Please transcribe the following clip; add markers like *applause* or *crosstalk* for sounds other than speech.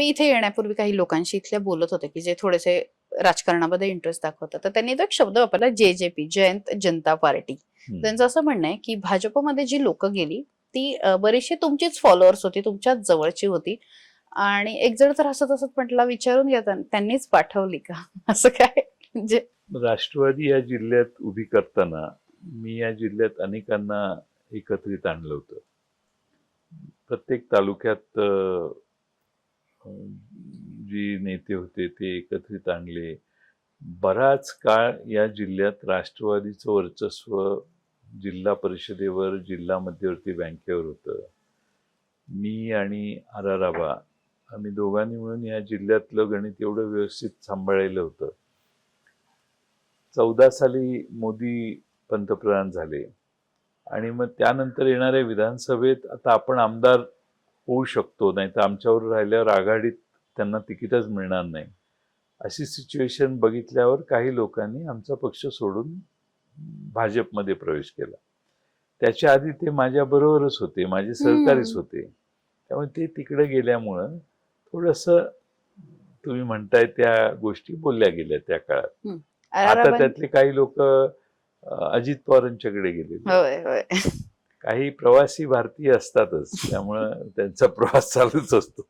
मी इथे येण्यापूर्वी काही लोकांशी इथल्या बोलत होते की जे थोडेसे राजकारणामध्ये इंटरेस्ट दाखवतात. तर त्यांनी तो एक शब्द वापरला जे जे पी जयंत जनता पार्टी. त्यांचं असं म्हणणं आहे की भाजपमध्ये जी लोक गेली ती बरीचशी तुमचीच फॉलोअर्स होती तुमच्याच जवळची होती. आणि एक जण तर हसत हसत म्हटला विचारून घ्या त्यां- त्यांनीच पाठवली का? *laughs* असं काय? म्हणजे राष्ट्रवादी या जिल्ह्यात उभी करताना मी या जिल्ह्यात अनेकांना एकत्रित आणलं होतं. प्रत्येक तालुक्यात जी नेते होते ते एकत्रित आणले. बराच काळ या जिल्ह्यात राष्ट्रवादीचं वर्चस्व जिल्हा परिषदेवर जिल्हा मध्यवर्ती बँकेवर होतं. मी आणि आराराबा आम्ही दोघांनी मिळून या जिल्ह्यातलं गणित एवढं व्यवस्थित सांभाळलेलं होतं. चौदा साली मोदी पंतप्रधान झाले आणि मग त्यानंतर येणाऱ्या विधानसभेत आता आपण आमदार होऊ शकतो नाही तर आमच्यावर राहिल्यावर आघाडीत त्यांना तिकीटच मिळणार नाही. अशी सिच्युएशन बघितल्यावर काही लोकांनी आमचा पक्ष सोडून भाजपमध्ये प्रवेश केला. त्याच्या आधी ते माझ्याबरोबरच होते माझे सहकारीच. होते. त्यामुळे ते तिकडे गेल्यामुळं थोडंसं तुम्ही म्हणताय त्या गोष्टी बोलल्या गेल्या त्या काळात. आता त्यातले काही लोक अजित पवारांच्याकडे गेले काही प्रवासी भारतीय असतातच त्यामुळं त्यांचा प्रवास चालूच असतो.